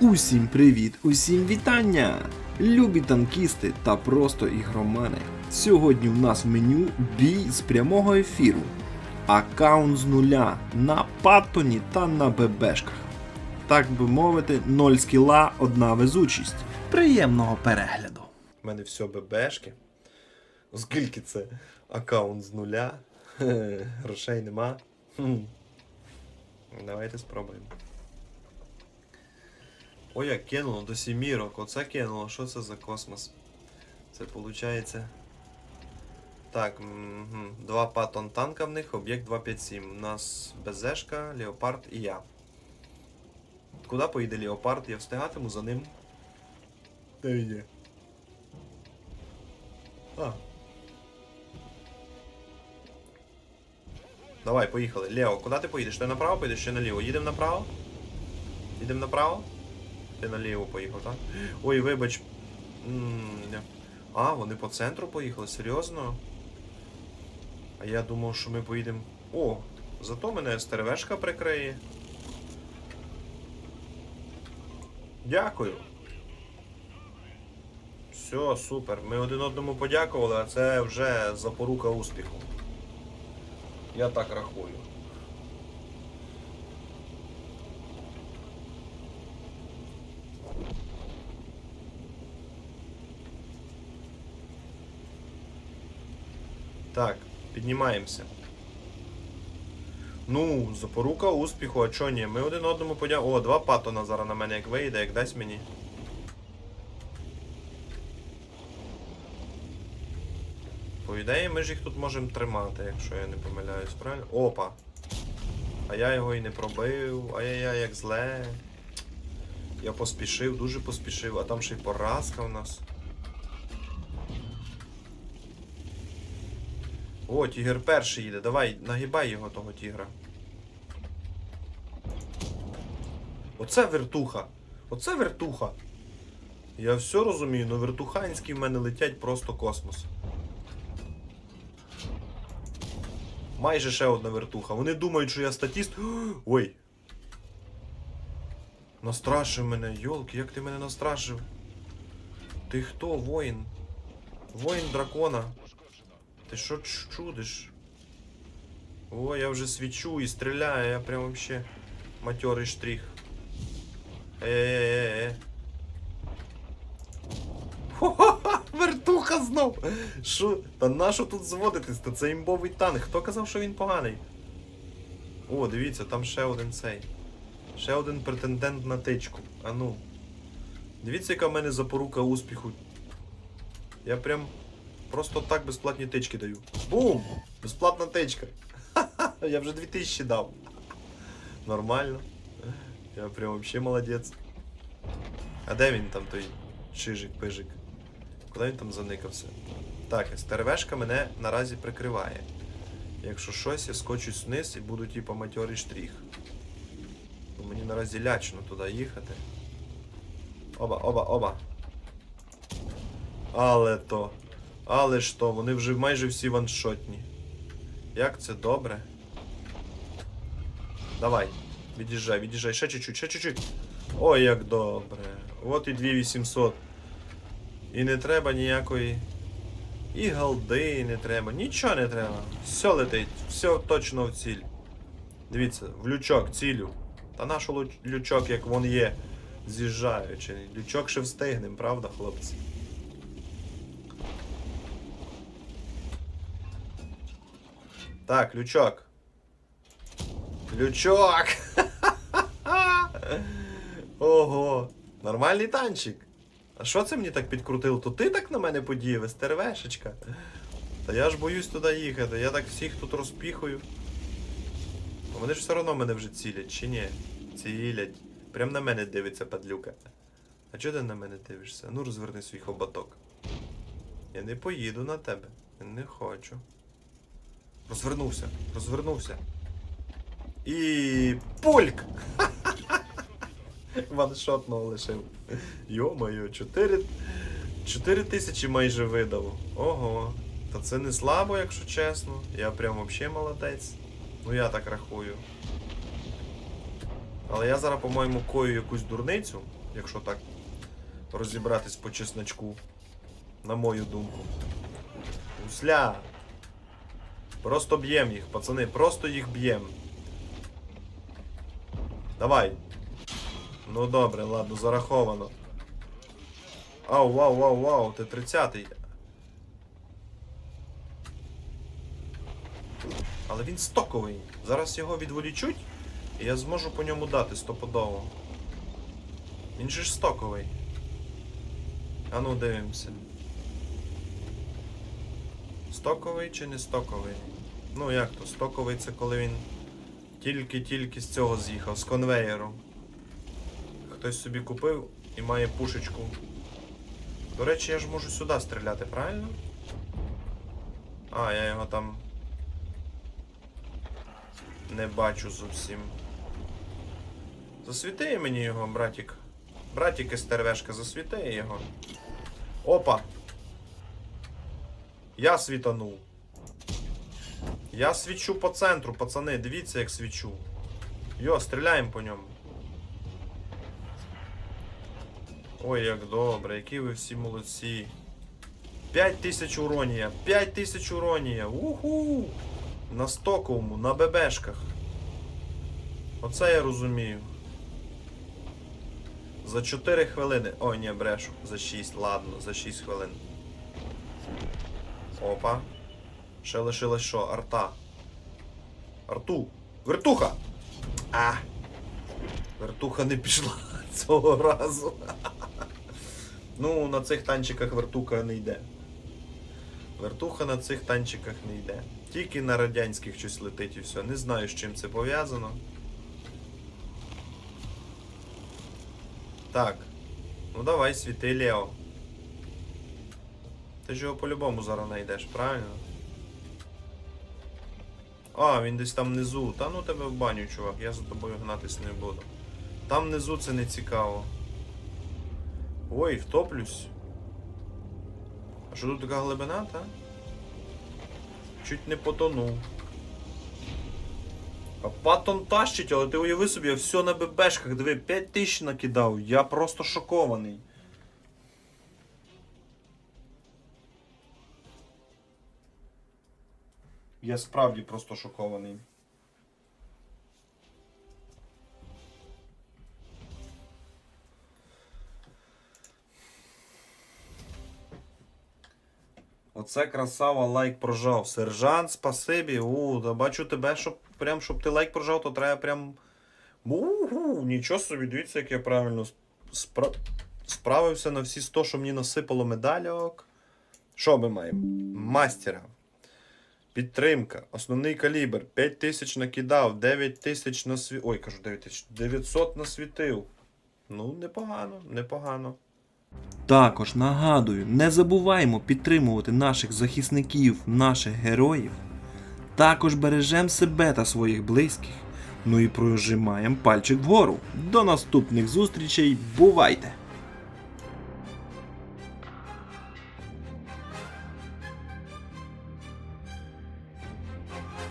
Усім привіт, усім вітання! Любі танкісти та просто ігромани. Сьогодні в нас в меню бій з прямого ефіру. Аккаунт з нуля на Паттоні та на ББшках. Так би мовити, ноль скіла, одна везучість. Приємного перегляду. У мене все ББшки. Оскільки це аккаунт з нуля, грошей нема. Давайте спробуємо. Ой, як кинуло до сімірок. Оце кинуло. Що це за космос? Це виходить. Так, мгм. два патон танка в них, об'єкт 257. У нас БЗшка, Леопард і я. Куди поїде Леопард? Я встигатиму за ним. Де він є? А. Давай, поїхали. Лео, куди ти поїдеш? Ти направо поїдеш чи наліво? Їдемо направо? Їдемо направо? Ти наліво поїхав, так? Ой, вибач. А, вони по центру поїхали, серйозно? А я думав, що ми поїдемо. О, зато мене стеревешка прикриє. Дякую. Все, супер. Ми один одному подякували, а це вже запорука успіху. Я так рахую. Так, піднімаємося. Ну, запорука успіху, а чо ні? Ми один одному подякували. О, два патона зараз на мене як вийде, як дасть мені. По ідеї, ми ж їх тут можемо тримати, якщо я не помиляюсь, правильно? Опа! А я його і не пробив. Ай-яй-яй, як зле. Я поспішив, дуже поспішив, а там ще й поразка у нас. О, тігр перший їде. Давай, нагибай його того тігра. Оце вертуха. Оце вертуха. Я все розумію, но вертуханські в мене летять просто космос. Майже ще одна вертуха. Вони думають, що я статіст. Ой. Настрашив мене, йолки, як ти мене настрашив? Ти хто, воїн? Воїн дракона. Ти що ч- чудиш? О, я вже свічу і стріляю, я прям вообще материй штрих. Е-е-е. Хо-ха-ха, вертуха знов! Що? Та нащо тут зводитись? Та це імбовий танк. Хто казав, що він поганий? О, дивіться, там ще один цей. Ще один претендент на тичку. А ну. Дивіться, яка в мене запорука успіху. Я прям просто так безплатні тички даю. Бум! Безплатна тичка. Я вже 2000 дав. Нормально. Я прям вообще молодець. А де він там той чижик, пижик? Куди він там заникався? Так, стервешка мене наразі прикриває. Якщо щось, я скочусь вниз і буду типа матьорий штрих. Мені наразі лячно туди їхати. Оба, оба, оба. Але то. Але то, вони вже майже всі ваншотні. Як це добре. Давай, від'їжджай, від'їжджай, ще чуть-чуть, ще чуть-чуть. Ой, як добре. От і 2800. І не треба ніякої. І голди не треба, нічого не треба. Все летить, все точно в ціль. Дивіться, в лючок, цілю. Та наш лючок, як вон є, з'їжджаючи. Лючок ще встигнем, правда, хлопці? Так, лючок. Лючок! Ого! Нормальний танчик. А що це мені так підкрутило? То ти так на мене подіяв, стервешечка. Та я ж боюсь туди їхати, я так всіх тут розпіхую. А вони ж все одно мене вже цілять, чи ні? Цілять. Прям на мене дивиться падлюка. А чого ти на мене дивишся? Ну розверни свій хоботок. Я не поїду на тебе. Я не хочу. Розвернувся, розвернувся. І. Пульк! Ваншотного лишив. Йо-моє, 4... 4 тисячі майже видав. Ого. Та це не слабо, якщо чесно. Я прям вообще молодець. Ну я так рахую. Але я зараз, по-моєму, кою якусь дурницю. якщо так розібратись по чесночку. На мою думку. Гусля! Просто б'єм їх, пацани, просто їх б'єм. Давай. Ну добре, ладно, зараховано. Ау, вау, вау, вау, ти 30-й. Але він стоковий. Зараз його відволічуть, і я зможу по ньому дати стопудово. Він же ж стоковий. А ну дивимося. Стоковий чи не стоковий? Ну як то, стоковий це коли він тільки-тільки з цього з'їхав, з конвеєру. Хтось собі купив і має пушечку. До речі, я ж можу сюди стріляти, правильно? А, я його там не бачу зовсім. Засвіти мені його, братік. Братік стервешка, засвіти його. Опа! Я світанув. Я свічу по центру, пацани, дивіться, як свічу. Йо, стріляємо по ньому. Ой, як добре, які ви всі молодці. 5 тисяч уронія, 5 тисяч уронія. Уху! На стоковому, на бебешках. Оце я розумію. За 4 хвилини. Ой, ні, брешу. За 6, ладно, за 6 хвилин. Опа. Ще лишилось що? Арта. Арту. Вертуха! А! Вертуха не пішла цього разу. Ну, на цих танчиках вертуха не йде. Вертуха на цих танчиках не йде. Тільки на радянських щось летить і все. Не знаю, з чим це пов'язано. Так. Ну давай, світи Лео. Ти ж його по-любому зараз знайдеш, правильно? А, він десь там внизу. Та ну тебе в баню, чувак, я за тобою гнатись не буду. Там внизу це не цікаво. Ой, втоплюсь. А що тут така глибина, та? Чуть не потонув. А патон тащить, але ти уяви собі, я все на ББшках, диви, 5 тисяч накидав. Я просто шокований. Я справді просто шокований. Оце красава, лайк прожав. Сержант, спасибі. У, да бачу тебе, щоб прям, щоб ти лайк прожав, то треба прям. Угу, нічого собі, дивіться, як я правильно спра... справився на всі 100, що мені насипало медальок. Що ми маємо? Мастера. Підтримка. Основний калібр. 5 тисяч накидав, 9 тисяч насві... Ой, кажу 9 тисяч. 900 насвітив. Ну, непогано, непогано. Також нагадую, не забуваємо підтримувати наших захисників, наших героїв. Також бережемо себе та своїх близьких. Ну і прожимаємо пальчик вгору. До наступних зустрічей. Бувайте!